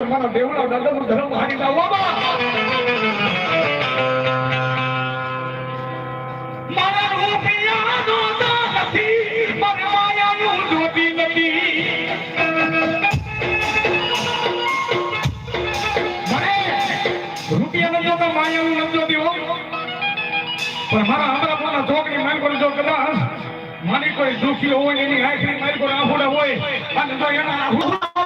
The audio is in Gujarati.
મારા દેવડા દાદાનું ધર્મ હારી લાવવામાં મારા રૂપિયાનો નથી માયાનું જોતી નથી. મને રૂપિયાનો જોતો માયાનું નથી જોતી હો પણ મારા મારી જો કદાચ મારી કોઈ દુખી હોય, એની આખરી મારી કોઈ આફોડા હોય, અને જો એના આફોડા